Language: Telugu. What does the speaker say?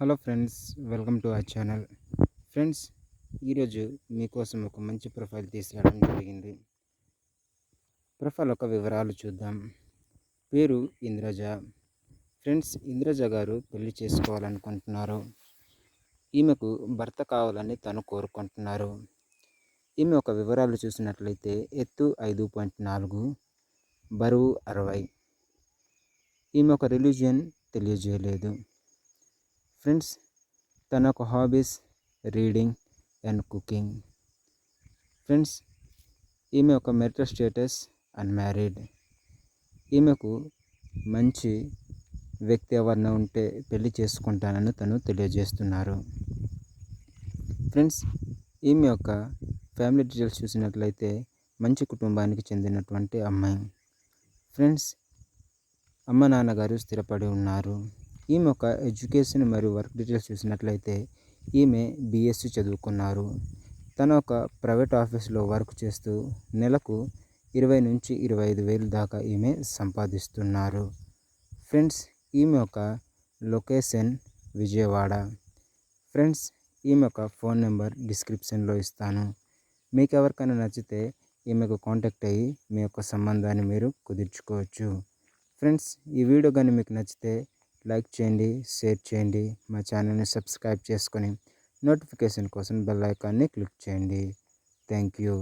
Hello friends welcome to our channel. Friends ఈరోజు మీకోసం ఒక మంచి ప్రొఫైల్ తీసుకురావడం జరిగింది. ప్రొఫైల్ యొక్క వివరాలు చూద్దాం. పేరు ఇంద్రజ. ఫ్రెండ్స్ ఇంద్రజ గారు పెళ్ళి చేసుకోవాలనుకుంటున్నారు. ఈమెకు భర్త కావాలని తను కోరుకుంటున్నారు. ఈమె ఒక వివరాలు చూసినట్లయితే ఎత్తు ఐదు పాయింట్ నాలుగు బరువు అరవై. ఈమె ఒక రిలీజియన్ తెలియజేయలేదు. ఫ్రెండ్స్ తన యొక్క hobbies reading and cooking friends ఈమె యొక్క మెరిటల్ స్టేటస్ అన్మ్యారీడ్ ఈమెకు మంచి వ్యక్తి ఎవరైనా ఉంటే పెళ్ళి చేసుకుంటానని తను తెలియజేస్తున్నారు. ఫ్రెండ్స్ ఈమె యొక్క ఫ్యామిలీ డీటెయిల్స్ చూసినట్లయితే మంచి కుటుంబానికి చెందినటువంటి అమ్మాయి. ఫ్రెండ్స్ అమ్మ నాన్నగారు స్థిరపడి ఉన్నారు. ఈమె ఒక ఎడ్యుకేషన్ మరియు వర్క్ డీటెయిల్స్ చూసినట్లయితే ఈమె బీఎస్సీ చదువుకున్నారు. తన ఒక ప్రైవేట్ ఆఫీస్లో వర్క్ చేస్తూ నెలకు ఇరవై నుంచి ఇరవై ఐదు వేలు దాకా ఈమె సంపాదిస్తున్నారు. ఫ్రెండ్స్ ఈమె ఒక లొకేషన్ విజయవాడ. ఫ్రెండ్స్ ఈమె ఒక ఫోన్ నెంబర్ డిస్క్రిప్షన్లో ఇస్తాను. మీకు ఎవరికైనా నచ్చితే ఈమెకు కాంటాక్ట్ అయ్యి మీ యొక్క సంబంధాన్ని మీరు కుదుర్చుకోవచ్చు. ఫ్రెండ్స్ ఈ వీడియో కానీ మీకు నచ్చితే లైక్ చేయండి షేర్ చేయండి మా ఛానల్ని సబ్స్క్రైబ్ చేసుకొని నోటిఫికేషన్ కోసం బెల్ ఐకాన్ని క్లిక్ చేయండి. Thank you.